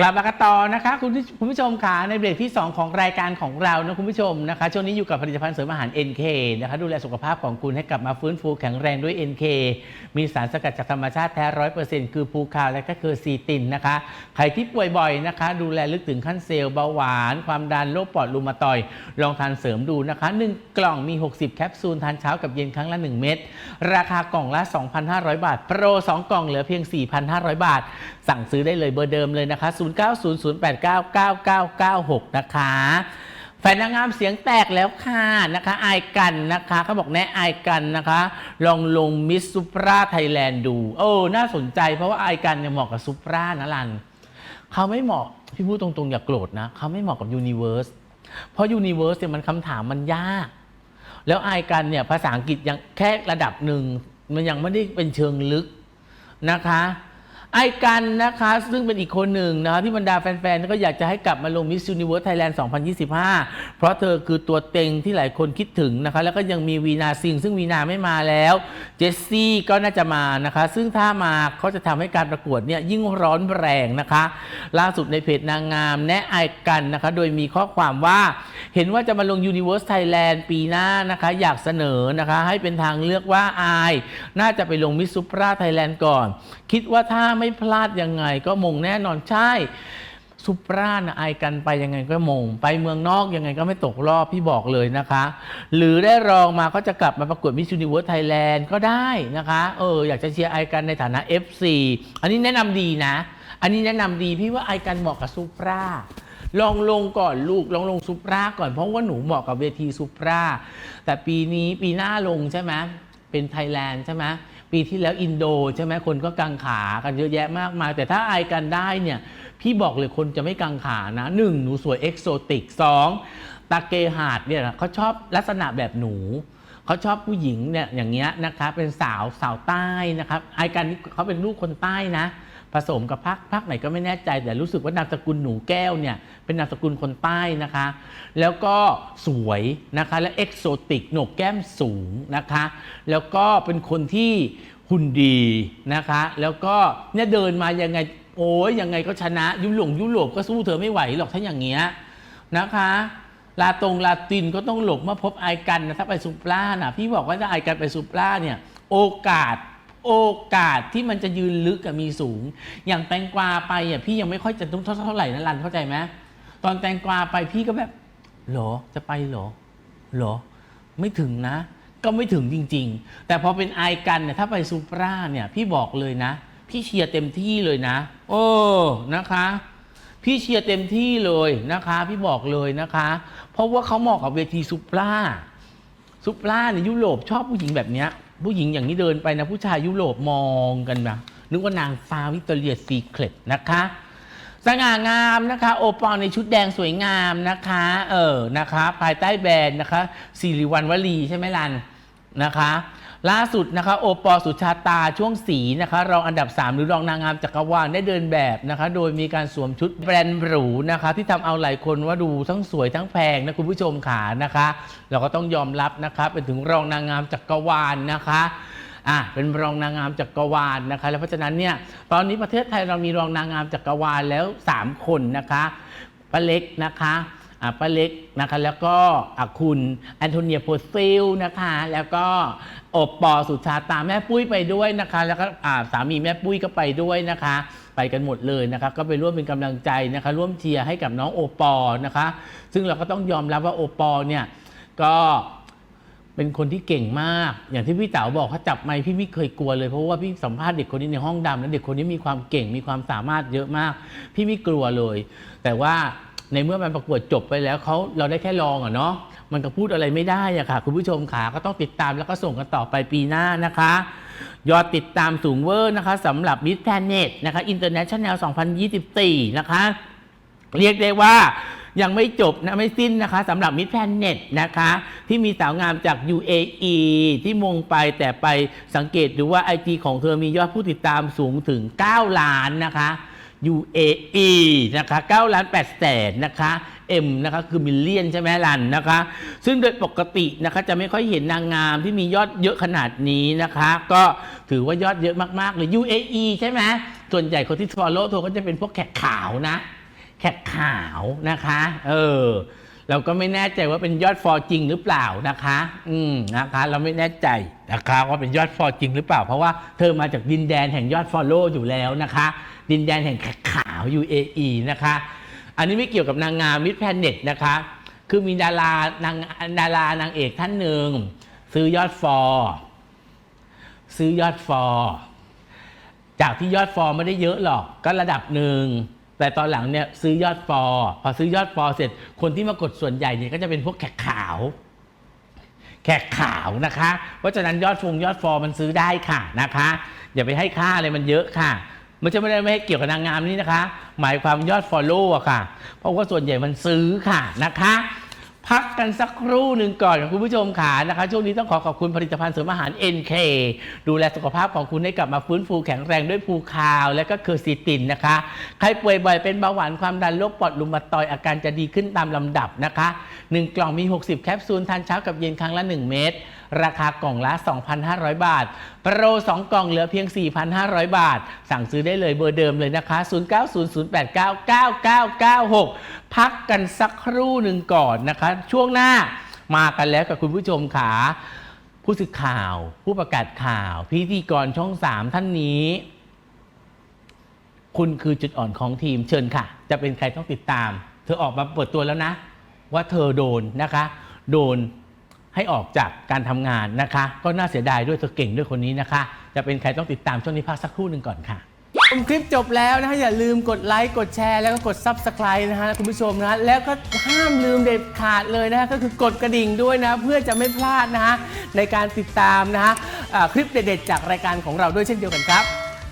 กลับมากันต่อนะคะคุณผู้คุณผู้ชมค่ะในเบรกที่ 2 ของรายการของเรานะคุณผู้ชมนะคะช่วงนี้อยู่กับผลิตภัณฑ์เสริมอาหาร NK นะคะดูแลสุขภาพของคุณให้กลับมาฟื้นฟูแข็งแรงด้วย NK มีสารสกัดจากธรรมชาติแท้ร้อยเปอร์เซ็นต์คือภูคาวและก็คือซีตินนะคะใครที่ป่วยบ่อยนะคะ ดูแลลึกถึงขั้นเซลล์เบาหวาน ความดันโรคปอดรูมาตอยลองทานเสริมดูนะคะ 1 กล่องมี 60 แคปซูลทานเช้ากับเย็นครั้งละ 1 เม็ดราคากล่องละ 2,500 บาท โปร 2 กล่องเหลือเพียง 4,500 บาท สั่งซื้อได้เลยเบอร์เดิมเลยนะคะ0900899996 นะคะแฟนนางงามเสียงแตกแล้วค่ะนะคะ อายกันนะคะเขาบอกแนะอายกันนะคะ ลองลงมิสซูปราไทยแลนด์ดู โอ้น่าสนใจเพราะว่าอายกันเนี่ยเหมาะกับซูปรานะลันเขาไม่เหมาะพี่พูดตรงๆ อย่าโกรธนะเขาไม่เหมาะกับยูนิเว r ร์สเพราะยูนิเว r ร์สเนี่ยมันคำถามมันยาก แล้วอายกันเนี่ยภาษาอังกฤษยังแค่ระดับหนึ่งมันยังไม่ได้เป็นเชิงลึกนะคะ ไอกันนะคะ ซึ่งเป็นอีกคนหนึ่งนะคะที่บรรดาแฟนๆก็อยากจะให้กลับมาลง Miss Universe Thailand 2025 เพราะเธอคือตัวเต็งที่หลายคนคิดถึงนะคะ แล้วก็ยังมีวีนาซิง ซึ่งวีนาไม่มาแล้ว เจสซี่ก็น่าจะมานะคะ ซึ่งถ้ามาเขาจะทำให้การประกวดเนี่ยยิ่งร้อนแรงนะคะ ล่าสุดในเพจนางงามแนะไอกันนะคะ โดยมีข้อความว่าเห็นว่าจะมาลง Universe Thailand ปีหน้านะคะ อยากเสนอนะคะ ให้เป็นทางเลือกว่าไอน่าจะไปลงมิสซูปราไทยแลนด์ก่อน คิดว่าถ้าไม่พลาดยังไง ก็มงแน่นอนใช่ซูปรานะไอกันไปยังไงก็มง ไปเมืองนอกยังไงก็ไม่ตกรอบพี่บอกเลยนะคะ หรือได้รองมาก็จะกลับมาประกวดมิส s u นิเวิร์สไทยแลนด์ก็ได้นะคะ เอออยากจะเชียร์ไอกันในฐานะ FC อันนี้แนะนำดีนะ อันนี้แนะนำดีพี่ว่าไอกันเหมาะกับซูปราลองลงก่อนลูกลองลงซูปราก่อนเพราะว่าหนูเหมาะกับเวทีซูปราแต่ปีนี้ปีหน้าลงใช่ไหมเป็นไทยแลนด์ใช่ไหม ปีที่แล้วอินโดใช่ไหมคนก็กังขากันเยอะแยะมากมาย แต่ถ้าอายกันได้เนี่ยพี่บอกเลยคนจะไม่กังขานะหนึ่งหนูสวยเอกโซติกสองตาเกหาดเนี่ยเขาชอบลักษณะแบบหนูเขาชอบผู้หญิงเนี่ยอย่างเงี้ยนะคะเป็นสาวสาวใต้นะครับไอกันเขาเป็นลูกคนใต้นะ ผสมกับภาคภาคไหนก็ไม่แน่ใจ แต่รู้สึกว่านามสกุลหนูแก้วเนี่ยเป็นนามสกุลคนใต้นะคะ แล้วก็สวยนะคะและเอกโซติกโหนกแก้มสูงนะคะ แล้วก็เป็นคนที่หุ่นดีนะคะ แล้วก็เนี่ยเดินมายังไงโอ้ยยังไงก็ชนะยุโรปยุโรปก็สู้เธอไม่ไหวหรอกถ้าอย่างเงี้ยนะคะลาตรงลาตินก็ต้องหลบเมื่อพบไอกันนะถ้าไปซูปรานะพี่บอกว่าถ้าไอกันไปซูปราเนี่ย โอกาส โอกาสที่มันจะยืนลึกกับมีสูง อย่างแตงกวาไปอะพี่ยังไม่ค่อยจะตุ้มเท่าไหร่นะรันเข้าใจไหมตอนแตงกวาไปพี่ก็แบบหรอจะไปหรอหรอ ไม่ถึงนะ ก็ไม่ถึงจริง ๆ แต่พอเป็นไอกันเนี่ยถ้าไปซูปราเนี่ย พี่บอกเลยนะ พี่เชียร์เต็มที่เลยนะ โอ้นะคะ พี่เชียร์เต็มที่เลยนะคะ พี่บอกเลยนะคะ เพราะว่าเขาเหมาะกับเวทีซุปราซุปราเนี่ยยุโรปชอบผู้หญิงแบบเนี้ย ผู้หญิงอย่างนี้เดินไปนะ ผู้ชายยุโรปมองกันนะนึกว่านางฟ้าวิกตอเรียซีเคลตนะคะสง่างามนะคะ โอปอลในชุดแดงสวยงามนะคะ เออนะคะ ภายใต้แบรนด์นะคะสิริวันวลีใช่ไหมลันนะคะ ล่าสุดนะคะโอปอลสุชาตาช่วงสีนะคะรองอันดับ 3 หรือรองนางงามจักรวาลได้เดินแบบนะคะ โดยมีการสวมชุดแบรนด์หรูนะคะ ที่ทำเอาหลายคนว่าดูทั้งสวยทั้งแพงนะคุณผู้ชมขานะคะ เราก็ต้องยอมรับนะคะเป็นถึงรองนางงามจักรวาลนะคะอะเป็นรองนางงามจักรวาลนะคะ แล้วเพราะฉะนั้นเนี่ยตอนนี้ประเทศไทยเรามีรองนางงามจักรวาลแล้ว 3 คนนะคะป้าเล็กนะคะอะป้าเล็กนะคะแล้วก็อะคุณแอนโทเนียโพซิลนะคะ แล้วก็ โอปอสุชาตาแม่ปุ้ยไปด้วยนะคะ แล้วก็สามีแม่ปุ้ยก็ไปด้วยนะคะ ไปกันหมดเลยนะคะ ก็ไปร่วมเป็นกำลังใจนะคะ ร่วมเชียร์ให้กับน้องโอปอนะคะ ซึ่งเราก็ต้องยอมรับว่าโอปอเนี่ยก็เป็นคนที่เก่งมาก อย่างที่พี่เต๋าบอกเขาจับไมค์พี่ไม่เคยกลัวเลยเพราะว่าพี่สัมภาษณ์เด็กคนนี้ในห้องดำแล้วเด็กคนนี้มีความเก่งมีความสามารถเยอะมาก พี่ไม่กลัวเลย แต่ว่าในเมื่อมันประกวดจบไปแล้วเขาเราได้แค่ลองอะเนาะ มันก็พูดอะไรไม่ได้อะค่ะ คุณผู้ชมขาก็ต้องติดตามแล้วก็ส่งกันต่อไปปีหน้านะคะ ยอดติดตามสูงเวอร์นะคะสำหรับ Miss Planet นะคะ International 2024 นะคะ เรียกได้ว่ายังไม่จบนะไม่สิ้นนะคะสำหรับมิตรแพนเน็ตนะคะ ที่มีสาวงามจาก UAE ที่มงไปแต่ไปสังเกตดูว่า IG ของเธอมียอดผู้ติดตามสูงถึง 9 ล้านนะคะ UAE นะคะ 9 ล้าน8แสนนะคะ M นะคะคือมิลเลียนใช่ไหมลันนะคะ ซึ่งโดยปกตินะคะจะไม่ค่อยเห็นนางงามที่มียอดเยอะขนาดนี้นะคะ ก็ถือว่ายอดเยอะมากๆเลย UAE ใช่ไหมส่วนใหญ่คนที่ follow เธอก็จะเป็นพวกแขกขาวนะ แขกขาวนะคะเออเราก็ไม่แน่ใจว่าเป็นยอดฟอลจริงหรือเปล่านะคะ อืมนะคะ เราไม่แน่ใจนะคะว่าเป็นยอดฟอลจริงหรือเปล่า เพราะว่าเธอมาจากดินแดนแห่งยอดฟอลโล่อยู่แล้วนะคะ ดินแดนแห่งแขกขาว UAE นะคะ อันนี้ไม่เกี่ยวกับนางงามมิตรแพนเน็ตนะคะ คือมีดารานางดารานางเอกท่านหนึ่งซื้อยอดฟอลซื้อยอดฟอลจากที่ยอดฟอร์ไม่ได้เยอะหรอกก็ระดับหนึ่งแต่ตอนหลังเนี่ยซื้อยอดฟอร์พอซื้อยอดฟอร์เสร็จ คนที่มากดส่วนใหญ่เนี่ยก็จะเป็นพวกแขกขาว แขกขาวนะคะ เพราะฉะนั้นยอดฟงยอดฟอร์มันซื้อได้ค่ะนะคะ อย่าไปให้ค่าอะไรมันเยอะค่ะ มันจะไม่ได้ไม่ให้เกี่ยวกับนางงามนี่นะคะ หมายความยอดฟอลโล่อะค่ะ เพราะว่าส่วนใหญ่มันซื้อค่ะนะคะ พักกันสักครู่หนึ่งก่อนคุณผู้ชมขานะคะ ช่วงนี้ต้องขอขอบคุณผลิตภัณฑ์เสริมอาหาร NK ดูแลสุขภาพของคุณให้กลับมาฟื้นฟูแข็งแรงด้วยภูคาว และก็เคอร์ซิตินนะคะ ใครป่วยบ่อยเป็นเบาหวานความดันโรคปอดลุมมาตอยอาการจะดีขึ้นตามลำดับนะคะ 1 กล่องมี 60 แคปซูลทานเช้ากับเย็นครั้งละ 1 เม็ด ราคากล่องละ 2,500 บาท โปร 2 กล่องเหลือเพียง 4,500 บาท สั่งซื้อได้เลยเบอร์เดิมเลยนะคะ 0900899996 พักกันสักครู่หนึ่งก่อนนะคะ ช่วงหน้ามากันแล้วกับคุณผู้ชมขาผู้สื่อข่าว ผู้ประกาศข่าว พิธีกรช่อง 3 ท่านนี้คุณคือจุดอ่อนของทีมเชิญค่ะ จะเป็นใครต้องติดตาม เธอออกมาเปิดตัวแล้วนะ ว่าเธอโดนนะคะ โดน ให้ออกจากการทำงานนะคะ ก็น่าเสียดายด้วยเธอเก่งด้วยคนนี้นะคะ จะเป็นใครต้องติดตามช่วงนี้พักสักครู่หนึ่งก่อนค่ะชมคลิปจบแล้วนะฮะอย่าลืมกดไลค์กดแชร์แล้วก็กด Subscribe นะฮะคุณผู้ชมนะแล้วก็ห้ามลืมเด็ดขาดเลยนะฮะก็คือกดกระดิ่งด้วยนะ เพื่อจะไม่พลาดนะฮะในการติดตามนะฮะคลิปเด็ดๆจากรายการของเราด้วยเช่นเดียวกันครับ